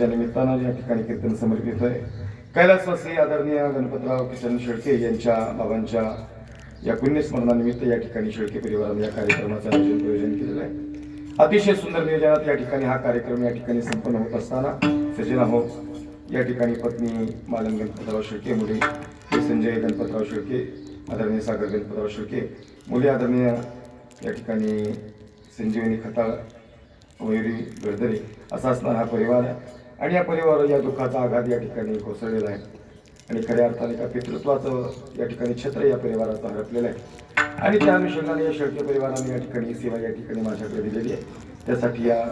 रसाच्या निमित्तानं या ठिकाणी कीर्तन समर्पित आहे कैलासवासी आदरणीय गणपतराव किशन शेळके यांच्या बाबांच्या या पुण्यस्मरणानिमित्त या ठिकाणी शेळके परिवाराने या कार्यक्रमाचं आयोजन प्रयोजन केलेलं आहे. अतिशय सुंदर नियोजनात या ठिकाणी हा कार्यक्रम या ठिकाणी संपन्न होत असताना सजना हो या ठिकाणी पत्नी मालन गणपतराव शेळके मुले संजय गणपतराव शेळके आदरणीय सागर गणपतराव शेळके मुले आदरणीय या ठिकाणी संजीवनी खताळ मयुरी गडदरे असा असणारा हा परिवार आहे आणि या परिवार या दुःखाचा आघात या ठिकाणी कोसळलेला आहे. आणि खऱ्या अर्थाने का पितृत्वाचं या ठिकाणी छत्र या परिवाराचं हरपलेलं आहे. आणि त्या अनुषंगाने या शेळके परिवाराने या ठिकाणी सेवा या ठिकाणी माझ्याकडे दिलेली आहे. त्यासाठी या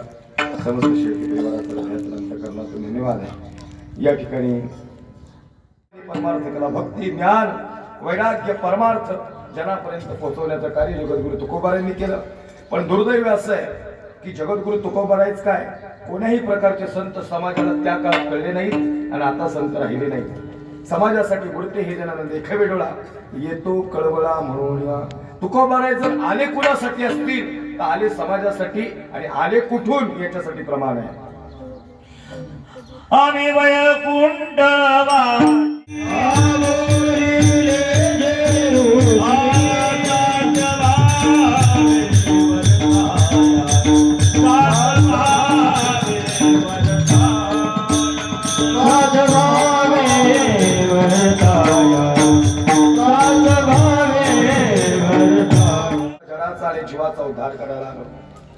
समस्त शेळके परिवाराचा करण्याचा धन्यवाद आहे. या ठिकाणी परमार्थ कला भक्ती ज्ञान वैराग्य परमार्थ जनापर्यंत पोहोचवण्याचं कार्य जगद्गुरु तुकोबारांनी केलं. पण दुर्दैव असं आहे की जगद्गुरु तुकोबारायच काय? कोण्याही प्रकारचे संत समाजाला त्या काळात कळले नाहीत आणि आता संत राहिले नाहीत. समाजासाठी बुडते हे जनानंद देखावे डोळा येतो कळवळा म्हणून. तुकोबाराय जर आले कुणासाठी असतील तर आले समाजासाठी आणि आले कुठून याच्यासाठी प्रमाण आहे. आम्ही कुंडवा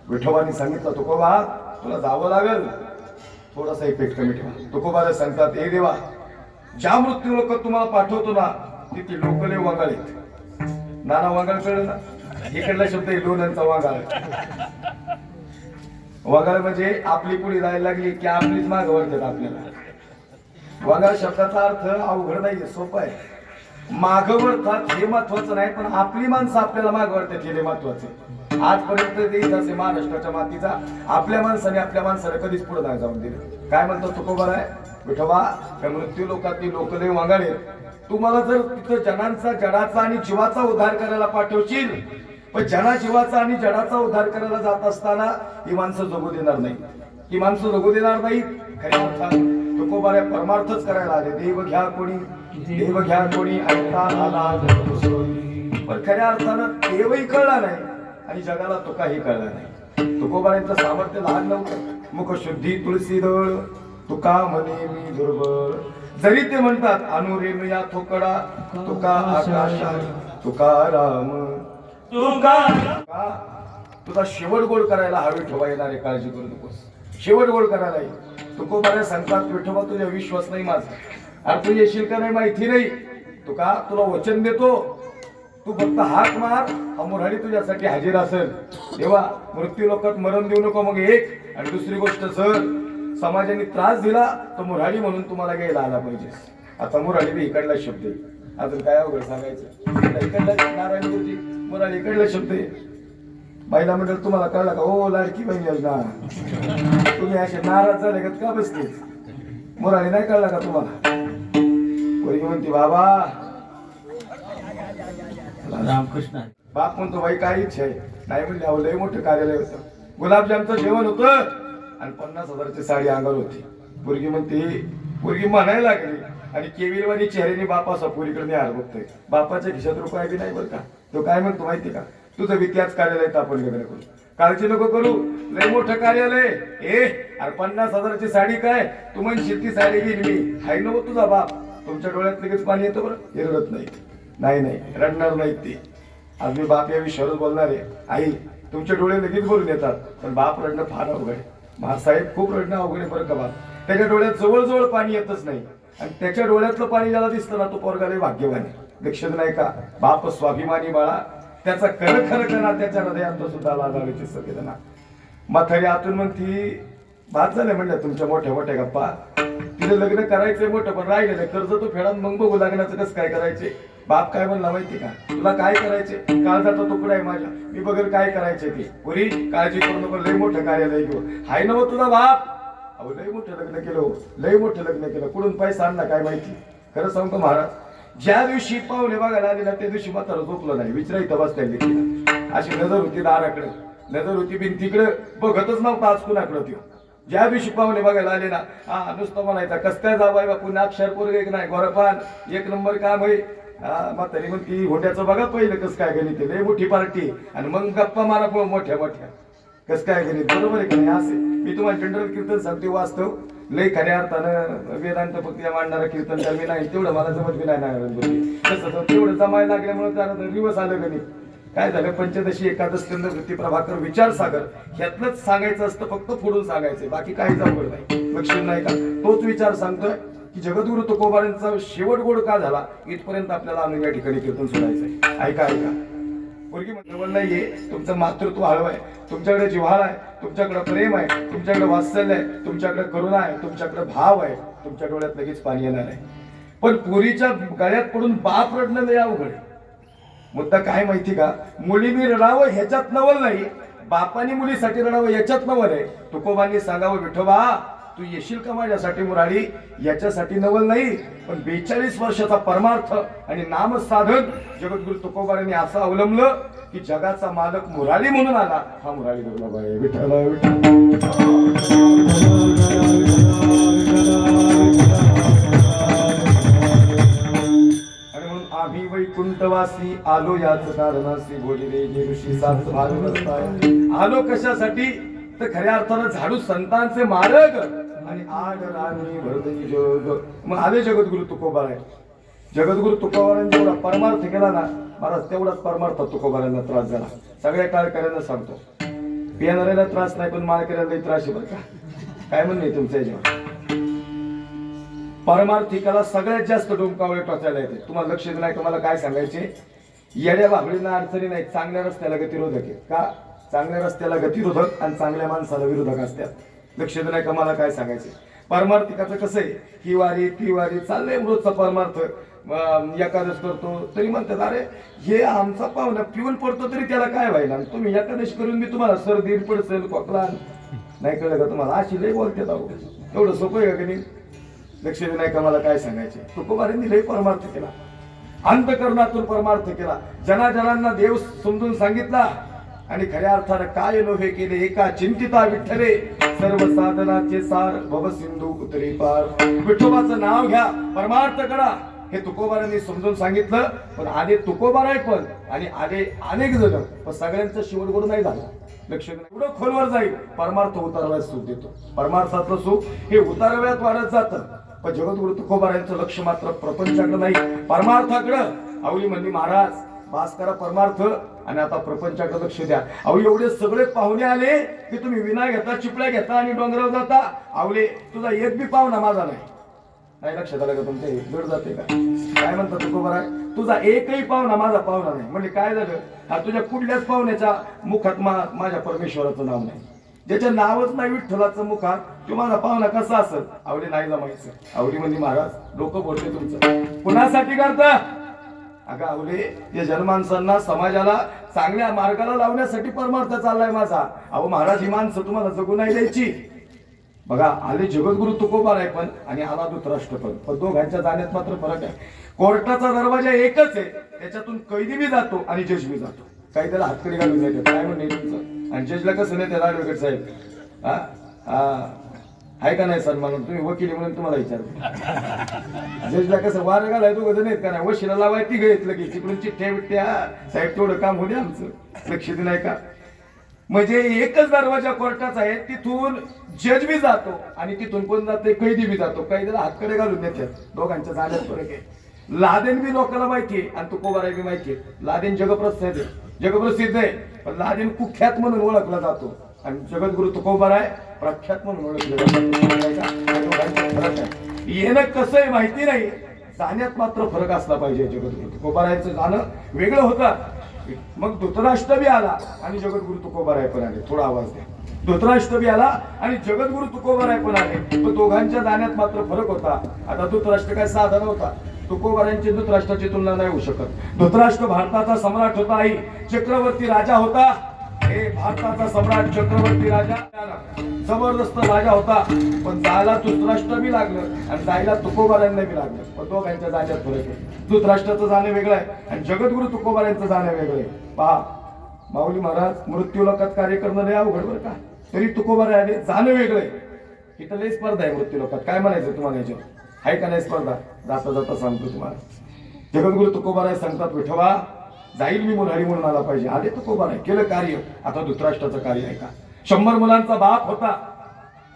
विठोबाने सांगितलं तुकोबा तुला जावं लागेल. थोडासा इफेक्ट कमी ठेवा. तुकोबाला सांगतात हे देवा ज्या मृत्यू लोक तुम्हाला पाठवतो ना तिथे लोकले वागाळीत नाना वागाळ कळलं ना? इकडला शब्द आहे वागाळ. वागाळ म्हणजे आपली पुढे जायला लागली की आपलीच माग वळतात आपल्याला. वागाळ शब्दाचा अर्थ अवघड नाहीये सोपा आहे. माग वळतात हे महत्वाचं नाही पण आपली माणसं आपल्याला माग वळतात हे महत्वाचं आजपर्यंत देत असे महाराष्ट्राच्या मातीचा आपल्या माणसाने आपल्या माणसाला कधीच पुढे नाही जाऊन दिलं. काय म्हणतो तुकोबर आहे? विठोबा त्या मृत्यू लोकातली लोकलय वांगाडे तुम्हाला जर तिथं जनांचा जडाचा आणि जीवाचा उद्धार करायला पाठवशील पण जना जीवाचा आणि जडाचा उद्धार करायला जात असताना ही माणसं जगू देणार नाही ही माणसं जगू देणार नाहीत. खऱ्या अर्थात तुकोबाऱ्या परमार्थच करायला आले. देव घ्या कोणी देव घ्या कोणी ऐकता आला पण खऱ्या अर्थानं देवही कळला नाही. आणि जगाला तुकाही कळला नाही. तुकोबाऱ्यांचं सामर्थ्य लहान नव्हतं. मुख शुद्धी तुळशी दळ. तुका म्हणे मी दुर्बळ. जरी ते म्हणतात अनुरेम या थोकडा. तुका आकाशा तुका राम. तुका तुझा शेवट गोड करायला हा विठोबा येणार काळजी करू नकोस. शेवट गोड करायला तुकोबाऱ्या सांगतात विठोबा तुझा विश्वास नाही माझा. अरे तू येशील का नाही माहिती नाही. तू का तुला वचन देतो. तू फक्त हाक मार हा मुराडी तुझ्यासाठी हजर असेल. तेव्हा मृत्यू लोकात मरण देऊ नको मग एक. आणि दुसरी गोष्ट सर समाजाने त्रास दिला तर मुराडी म्हणून तुम्हाला घ्यायला आला पाहिजे. आता मुराडी बी इकडला शब्द आहे. अजून काय अवघड सांगायचं? इकडला नारायण गुरुजी मुराडी इकडला शब्द आहे. महिला मंडळ तुम्हाला कळलं का? ओ लाडकी बहीण योजना. तुम्ही असे नाराज झाले का? का बसते मुराडी नाही कळला का तुम्हाला? कोणी म्हणते बाबा रामकृष्ण बाप म्हणतो बाई काय इच्छा आहे? नाही म्हणले अहो लय मोठं कार्यालय होतं. गुलाबजामचं जेवण होतं आणि पन्नास हजाराची साडी अंगावर होती. पोरगी म्हणते पोरगी म्हणायला लागली. आणि केविलवाणी चेहऱ्याने बापा असा पोरीकडे मी हार बघतोय. बापाच्या खिशात रुपये बी नाही बरं का? तो काय म्हणतो माहिती का? तुझं बी त्याच कार्यालयात आपण वगैरे करू. काळजी नको करू. लय मोठं कार्यालय ए अरे पन्नास हजाराची साडी काय? तू म्हणजे ती साडी घेईन मी. हाय नको तुझा बाप. तुमच्या डोळ्यात लगेच पाणी येतं बरं? हे नाही. नाही नाही रडणार नाहीत ते. आज मी बाप या विषयावर बोलणार. आहे आई तुमचे डोळे लगेच बोलून येतात. पण बाप रडणं फार अवघड आहे. महासाहेब खूप रडणं अवघड आहे बरं का बाप. त्याच्या डोळ्यात जवळजवळ पाणी येतच नाही. आणि त्याच्या डोळ्यातलं पाणी ज्याला दिसतं ना तो पोरगाले भाग्यवान आहे. लक्षात नाही का? बाप स्वाभिमानी बाळा. त्याचा खर खर करा त्याच्या हृदयात सुद्धा लागावीची सगळ्यांना म्हातारी आतून मग ती बाद झाले म्हणलं तुमच्या मोठ्या मोठ्या गप्पा. तिला लग्न करायचंय मोठं पण राहिलेलं कर्ज तो फेडा मग बघू लग्नाचं कसं काय करायचे बाप काय म्हणला माहिती का? तुला काय करायचे काळजाचा तुकडा आहे माझ्या. मी बघेल काय करायचे ते. पुरी काळजी करू नको लय मोठं कार्यालय घेऊ हाय. ना हो तुझा बाप? अहो लय मोठं लग्न केलं हो. लय मोठं लग्न केलं. कुठून पैसा आणला काय माहिती? खरं सांगतो महाराज? ज्या दिवशी पाहुणे बघायला आले ना त्या दिवशी म्हातारा झोपलं नाही. विचारायचं इथं बसता तिला अशी नजर होती दाराकडे. नजर होती भिंतीकडे बघतच नव्हता आज कुणाकडे त्यो. ज्या दिवशी पाहुणे बघायला आले ना हा नुसतं म्हणायचा कस काय जावाय बापू? अक्षर पोरग एक नाही गोरपान एक नंबर काम आहे. हा म्हातारी ती होट्याचं बघा पहिलं कसं काय गणित आहे. लय मोठी पार्टी आणि मग गप्पा मारा पण मोठ्या मोठ्या. कस काय गणित? बरोबर आहे का नाही? असे मी तुम्हाला जनरल कीर्तन सांगते वाचतो. लय खऱ्या अर्थानं वेदांत भक्ती मांडणारा कीर्तन तर मी नाही. तेवढं मला जमत बी नाही तसं तेवढं जमायला लागल्यामुळे त्यानंतर दिवस आलं गणित काय झालं? पंचदशी एकादश स्कंद प्रभाकर विचार सागर ह्यातलंच सांगायचं असतं फक्त फोडून सांगायचंय. बाकी काही अवघड नाही. लक्षण नाही का? तोच विचार सांगतोय. की जगद्गुरु तुकोबारांचा शेवट गोड का झाला? इथपर्यंत आपल्याला आणून या ठिकाणी कीर्तन सोडायचंय. ऐका ऐका. मुलगी जवळ नाहीये तुमचं मातृत्व हळव आहे. तुमच्याकडे जिव्हाळा आहे तुमच्याकडे प्रेम आहे तुमच्याकडे वात्सल्य आहे तुमच्याकडे करुणा आहे तुमच्याकडे भाव आहे. तुमच्या डोळ्यात लगेच पाणी येणार आहे. पण पुरीच्या गळ्यात पडून बाप रडणं लय अवघड मुद्दा काय माहिती का? मुलीने रडावं ह्याच्यात नवल नाही. बापानी मुलीसाठी रडावं याच्यात नवल आहे. तुकोबांनी सांगावं विठोबा तू येशील का माझ्यासाठी मुराळी याच्यासाठी नवल नाही पण बेचाळीस वर्षाचा परमार्थ आणि नामसाधन जगद्गुरु तुकोबारांनी असं अवलंबलं की जगाचा मालक मुराळी म्हणून आला. हा मुराळी दुर्लभ आहे विठ्ठल आणि म्हणून आम्ही वैकुंठवासी आलो याच कारणासी बोलिले जे ऋषी सात भाग आलो कशासाठी? तर खऱ्या अर्थानं झाडू संतांचे मारक आणि आड राणी भरदनी जग मग आले जगद्गुरु आहे जगद्गुरु तुकोबारांनी जेवढा परमार्थ केला ना महाराज तेवढाच परमार्थ तुकोबारांना त्रास झाला. सगळ्या कार्यकर्त्यांना सांगतो. पियाणाऱ्याला त्रास नाही पण मारकऱ्याला त्रास आहे बरं का. काय म्हणणं आहे तुमच्या याच्यावर? परमार्थिकाला सगळ्यात जास्त डोंकावळे टोचायला येते. तुम्हाला लक्ष नाही तुम्हाला काय सांगायचे? येड्या बाबळींना अडचणी नाही चांगल्या रस्त्याला गतिरोधक आहे का? चांगल्या रस्त्याला गतिरोधक आणि चांगल्या माणसाला विरोधक असतात. लक्ष नाही का मला काय सांगायचे परमार्थिकाचं कसं आहे? ही वारी ती वारी चाललंय रोजचा परमार्थ. एकादश करतो तरी म्हणतात अरे हे आमचा पाहुणा पिऊन पडतो तरी त्याला काय व्हायला? तुम्ही एकादश करून मी तुम्हाला सर्दी पडसेल खोकला नाही कळलं का तुम्हाला? अशी लय बोलते अहो. एवढं सोपं आहे का कधी लक्ष नाही का मला काय सांगायचे तुकोबारींनी लय परमार्थ केला. अंतकरणातून परमार्थ केला. जनाजनांना देव समजून सांगितला आणि खऱ्या अर्थानं काय लोहे केले एका चिंतिता विठ्ठले. सर्व साधनाचे सार भव सिंधू उतरी पार. विठोबाचं नाव घ्या परमार्थ करा. हे तुकोबारांनी समजून सांगितलं पण आले आहे पण आणि आले अनेक जण पण सगळ्यांचं शेवट नाही झालं. लक्ष एवढं खोलवर जाईल परमार्थ उतारव्यात सुख देतो. परमार्थातलं सुख हे उतारव्यात वाढत जातं. पण जगद्गुरु तुकोबारांचं लक्ष मात्र प्रपंचाकडे नाही परमार्थाकडं. आवली म्हणली महाराज बास करा परमार्थ आणि आता प्रपंचाकडे लक्ष द्या. अहो एवढे सगळे पाहुणे आले की तुम्ही विना घेता चिपळ्या घेता आणि डोंगरावर जाता. आवले तुझा एक बी पाहुणा माझा नाही. नाही लक्षात आलं का तुमच्या वेळ जाते का? काय म्हणतात तुकोबार बरं तुझा एकही पाहुणा माझा पाहुणा नाही. म्हणजे काय झालं? हा तुझ्या कुठल्याच पाहुण्याच्या मुखात मा- माझ्या परमेश्वराचं नाव नाही. ज्याच्या नावच नाही विठ्ठलाचं मुखात तो माझा पाहुणा कसा असेल? आवडी नाही जमायचं. आवडी म्हणजे महाराज डोकं बोलते तुमचं. कुणासाठी करता? अगं आवले या जनमानसांना समाजाला चांगल्या मार्गाला लावण्यासाठी परमार्थ चाललाय माझा. अहो महाराज ही माणसं तुम्हाला जगू नाही द्यायची. बघा आले जगद्गुरु तुकोबार आहे पण आणि आला धृतराष्ट्र पण पण दोघांच्या जाण्यात मात्र फरक आहे. कोर्टाचा दरवाजा एकच आहे. त्याच्यातून कैदी बी जातो आणि जज बी जातो. काही त्याला हातकडी घालून जायचं काय म्हणणे आणि जजला कसं नाही त्याला ऍडव्होकेट साहेब? हा? हा? आहे का नाही सन्मान तुम्ही वकील म्हणून तुम्हाला विचारतो. जजला कसं वार घालाय दोघं जण आहेत का नाही? वशिला लावाय ती ग येत लगेच. तिकडून चिठ्ठ्या बिठ्ठ्या साहेब तेवढं काम होते आमचं. लक्ष दिलं का? म्हणजे एकच दरवाजा कोर्टाचा आहे तिथून जज बी जातो आणि तिथून कोण जाते कैदी बी जातो. कैदीला हातकडे घालून देतात. दोघांच्या जाण्यात फरक आहे. लादेन बी लोकांना माहितीये आणि आणि तुकोबाराय बी माहितीये लादेन जगप्रसिद्ध आहे. जगप्रसिद्ध आहे. पण लादेन कुख्यात म्हणून ओळखला जातो. आणि जगद्गुरु तुकोबाराय प्रख्यात म्हणून ओळखलं आहे येणं कसं आहे माहिती नाही. जाण्यात मात्र फरक असला पाहिजे जगद्गुरु. तुकोबारायचं जाणं वेगळं होतं. मग धृतराष्ट्र बी आला आणि जगद्गुरु तुकोबाराय पण आले? थोडा आवाज द्या. धृतराष्ट्र बी आला आणि जगद्गुरु तुकोबाराय पण आले? पण दोघांच्या जाण्यात मात्र फरक होता. आता धृतराष्ट्र काय साधा नव्हता तुकोबारांची धृतराष्ट्राची तुलना नाही होऊ शकत. धृतराष्ट्र भारताचा सम्राट होता आई. चक्रवर्ती राजा होता. भारताचा सम्राट चक्रवर्ती राजा. जबरदस्त राजा होता पण जायला धृतराष्ट्र बी लागलं आणि जायला तुकोबाऱ्यांना बी लागलं. पण दोघांच्या जाण्यात फरक आहे. धृतराष्ट्राचं जाणं वेगळं आहे आणि जगद्गुरु तुकोबारांचं जाणं वेगळं आहे. पहा माऊली महाराज मृत्यूला कार्य करणं लय अवघड बरं का? तरी तुकोबारे जाणं वेगळं आहे. इथं लय स्पर्धा आहे मृत्यू लोकात काय म्हणायचं तुम्हाला याच्यावर? आहे का नाही स्पर्धा? जाता जाता सांगतो तुम्हाला. जगद्गुरु तुकोबाराय सांगतात विठोबा जाईल मी मुलाडी म्हणून आला पाहिजे. आले तुकोबाराय केलं कार्य. आता धृतराष्ट्राचं कार्य आहे का? शंभर मुलांचा बाप होता.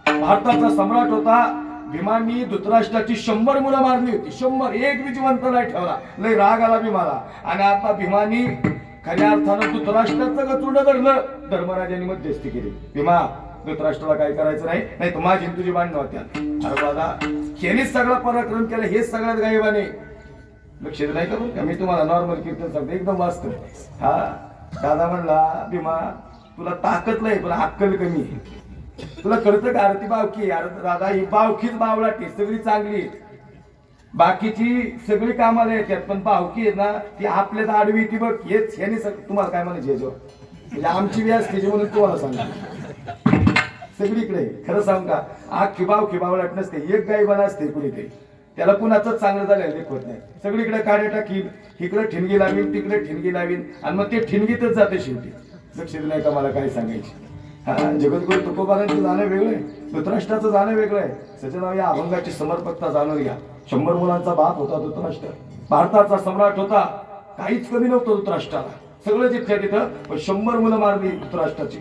भारताचा सम्राट होता. भीमांनी धृतराष्ट्राची शंभर मुलं मारली होती. शंभर. एक बी जिवंत नाही ठेवला. लय राग आला भीमाला. आणि आता भीमानी खऱ्या अर्थानं धृतराष्ट्राचं गचुंड धरलं. धर्मराजांनी मध्यस्थी केली. भीमा धृतराष्ट्राला काय करायचं नाही? नाही तर माझी आणि तुझी भांडणं होत्या. अरे दादा हेनेच सगळा पराक्रम केला. हेच सगळ्यात गायबाने. लक्षात नाही का बरं का? मी तुम्हाला नॉर्मल कीर्तन सांगतो. एकदम वाचतो हा दादा म्हणला भीमा तुला ताकद नाही पण अक्कल कमी आहे. तुला कळतं का आरती बावकी आहे. दादा ही बावकीच बावलाटी सगळी चांगली आहे. बाकीची सगळी कामाला येतात पण बावकी आहे ना ती आपल्यात आडवी ती बघ हेच ह्याने तुम्हाला काय म्हणायचे म्हणजे आमची व्यास त्याची म्हणून तुम्हाला सांगा सगळीकडे खरं सांग का आखी बावकी बावलाट नसते. एक गायबाला असते असते कुणीतरी. त्याला कुणाचंच चांगलं झालेलं होत नाही. सगळीकडे काढे टाकीन इकडे ठिणगी लावीन तिकडे ठिणगी लावीन आणि मग ते ठिणगीतच जाते शेवटी. लक्ष दिलं नाही का मला काय सांगायची? हा जगद्गुरु तुकोबारांचं जाणं वेगळं आहे. धृतराष्ट्राचं जाणं वेगळं आहे. सजनाव या अभंगाची समर्पकता जाणून घ्या. शंभर मुलांचा बाप होता धृतराष्ट्र. भारताचा सम्राट होता. काहीच कमी नव्हतं धृतराष्ट्राला. सगळं जिथल्या तिथं पण शंभर मुलं मारली धृतराष्ट्राची.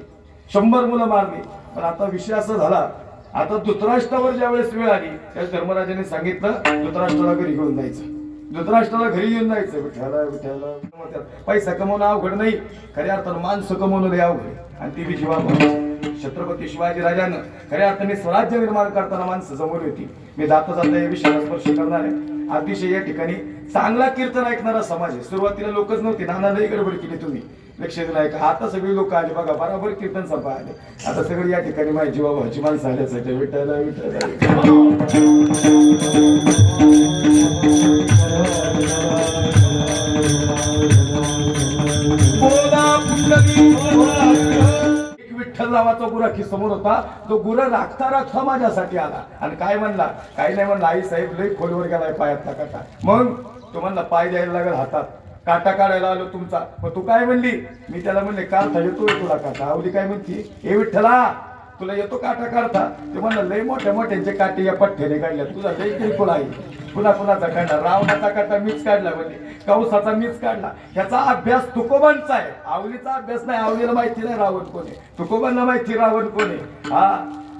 शंभर मुलं मारली. पण आता विषय असा झाला आता धृतराष्ट्रावर ज्या वेळेस वेळ आली त्यावेळेस धर्मराजाने सांगितलं धृतराष्ट्राला घरी घेऊन जायचं. धृतराष्ट्राला घरी घेऊन जायचं. विठ्याला विठ्याला पैसा कमवणं अवघड नाही. खऱ्या अर्थानं माणसं कमवणं लय अवघड आणि ती बी जीवा छत्रपती शिवाजी राजानं खऱ्या अर्थाने स्वराज्य निर्माण करताना माणसं जमवली होती. मी जाता जाता या विषयाला स्पर्श करणार आहे. अतिशय या ठिकाणी चांगला कीर्तन ऐकणारा समाज आहे. सुरुवातीला लोकच नव्हते. नाना लई गडबड केली तुम्ही. लक्ष दिलं आहे का आता सगळी लोक आले बघा बरोबर कीर्तन सभा आले. आता सगळी या ठिकाणी माझी जीवा भावाची माणसं आल्यासाठी विठायला विठायला एक विठ्ठल नावाचा गुरा की समोर होता. तो गुरा राखता राखता माझ्यासाठी आला. आणि काय म्हणला? काही नाही म्हणला आई साहेब लई खोलीवर गेलाय पायातला काटा मग तो म्हणला पाय द्यायला लागल हातात. काटा काढायला आलो तुमचा. मग तू काय म्हणली? मी त्याला म्हणले काढता येतोय तुला काटा आवली काय म्हणती? हे विठ्ठला तुला येतो काटा काढता. ते म्हणलं लय मोठ्या मोठ्यांचे काटे या पठ्ठ्याने काढल्या तुझा लय किरकोळ आहे. पुन्हा कुणाचा काढला? रावणाचा काटा मीच काढला म्हणजे कौसाचा मीच काढला. ह्याचा अभ्यास तुकोबांचा आहे. आवलीचा अभ्यास नाही आवलीला माहिती नाही रावण कोणी तुकोबांना माहिती रावण कोणी हा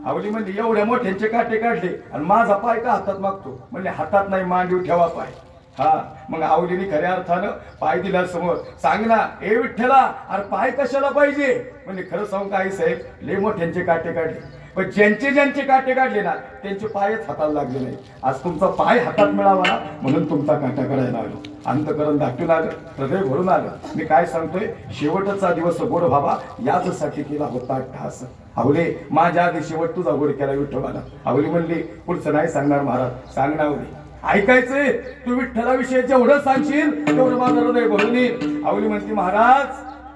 आवली म्हणजे एवढ्या मोठ्यांचे काटे काढले आणि माझा पाय का हातात मागतो? म्हणजे हातात नाही मांडीव ठेवा पाय. हा मग आवलीने खऱ्या अर्थानं पाय दिला समोर सांग ना ए विठ्ठला अरे पाय कशाला पाहिजे? म्हणजे खरं सांगू काय साहेब लय मोठ्यांचे काटे काढले. पण ज्यांचे ज्यांचे काटे काढले ना त्यांचे पायच हाताला लागले नाही आज तुमचा पाय हातात मिळावा ना म्हणून तुमचा काटा काढायला आलो. अंतकरण दाटून आलं हृदय भरून आलं. मी काय सांगतोय? शेवटचा दिवस गोड व्हावा याचसाठी केला होता ठास आवले माझ्या आधी शेवट तुझा गोड केला विठ्ठलाला आवली म्हणली पुढचं नाही सांगणार महाराज. सांगणार आवली. ऐकायचंय. तू विठ्ठलाविषयी जेवढं सांगशील तेवढं माझं हृदय भरून येईल. आवली म्हणते महाराज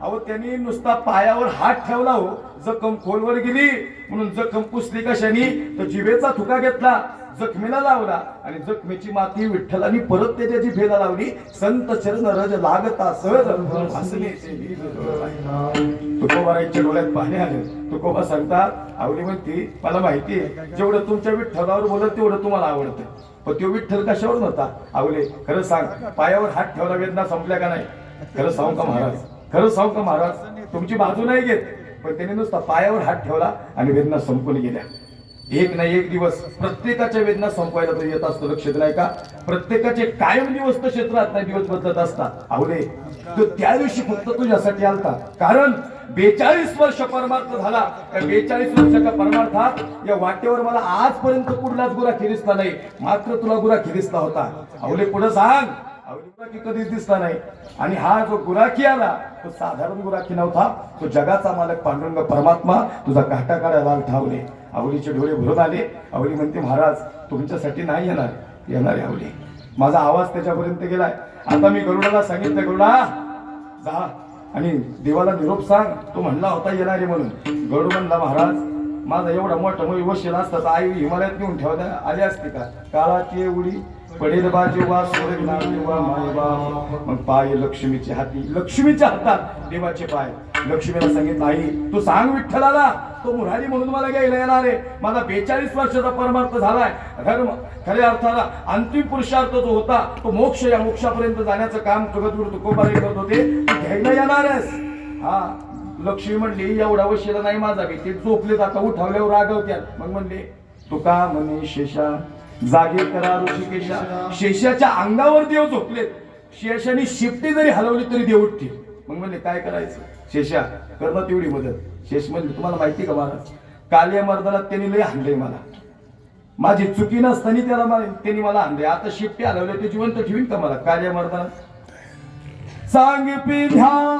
अहो त्यांनी नुसता पायावर हात ठेवला हो. जखम खोलवर गेली. म्हणून जखम पुसली कशानी? तर जिभेचा थुका घेतला. जखमीला लावला. आणि जखमीची माती विठ्ठलानी परत त्याच्या जिभेला लावली. संत चरण रज लागता सहज हसण्याचे वीर डोळ्यात पाणी आलं. तुकोबा सांगतात आवली म्हणती मला माहिती आहे. जेवढं तुमच्या विठ्ठलावर बोलत तेवढं तुम्हाला आवडतं. तो विठ्ठल कशावर नव्हता? आवले खरं सांग पायावर हात ठेवला वेदना संपल्या का नाही? खरं सांग का महाराज? खरं सांग का महाराज? तुमची बाजू नाही घेत. पण त्याने नुसता पायावर हात ठेवला आणि वेदना संपून गेल्या. एक ना एक दिवस प्रत्येकाच्या वेदना संपवायला तो येत असतो लक्ष दिलाय का? प्रत्येकाचे कायम दिवस क्षेत्रात नाही दिवस बदलत असतात. आवले तो त्या दिवशी फक्त तुझ्यासाठी आलता. कारण बेचाळीस वर्ष परमार्थ झाला. त्या बेचाळीस वर्षाच्या परमार्थात या वाटेवर मला आजपर्यंत कुठलाच गुरा खिरिसला नाही. मात्र तुला गुरा खिरिसला होता. आवले पुढे सांग. आवली गुराखी कधीच दिसला नाही. आणि हा जो गुराखी आला तो साधारण गुराखी नव्हता. तो जगाचा मालक पांडुरंग परमात्मा तुझा काटा लाल ठावले. आवलीचे डोळे भरून आले. आवली म्हणते महाराज तुमच्यासाठी नाही येणार. येणार आहे आवली माझा आवाज त्याच्यापर्यंत गेलाय. आता मी गरुडाला सांगितलं गरुडा. जा. आणि देवाला निरोप सांग. तो म्हणला होता येणारे म्हणून. गडू म्हणला महाराज माझा एवढा मोठा मुली वशील असता तर आई हिमालयात घेऊन ठेवता आली असती का? काळाची एवढी पडेल बाजी वा सोडे माय बा मग पाय लक्ष्मीचे हाती लक्ष्मीच्या हातात देवाचे पाय लक्ष्मीला सांगितलं आई तू सांग विठ्ठलाला तो मुरारी म्हणून मला घ्यायला येणार आहे. माझा बेचाळीस वर्षाचा परमार्थ झालाय. धर्म खऱ्या अर्थाला अंतिम पुरुषार्थ जो होता तो मोक्ष या मोक्षापर्यंत जाण्याचं काम प्रगतगुरु तुकोबारे करत होते. घ्यायला येणारच हा लक्ष्मी म्हणली एवढा वशिला नाही माझा बी. ते झोपलेत आता उठावल्यावर रागवत्यात. मग म्हणले तुका म्हणे शेषा जागे करा ऋषिकेशा. शेषाच्या अंगावर देव झोपलेत. शेषाने शिफ्टी जरी हलवली तरी देव उठतील. मग म्हणले काय करायचं? शेषा कर ना तेवढी मदत. शेष म्हणले तुम्हाला माहिती का महाराज काल्या मर्दाला त्यांनी लय हाणलंय मला. माझी चुकी नसताना त्याला मा- त्यांनी मला आणले आता शिफ्टी हलवले ते जिवंत ठेवीन का मला? काल्या मर्दाला. सांग पिढ्या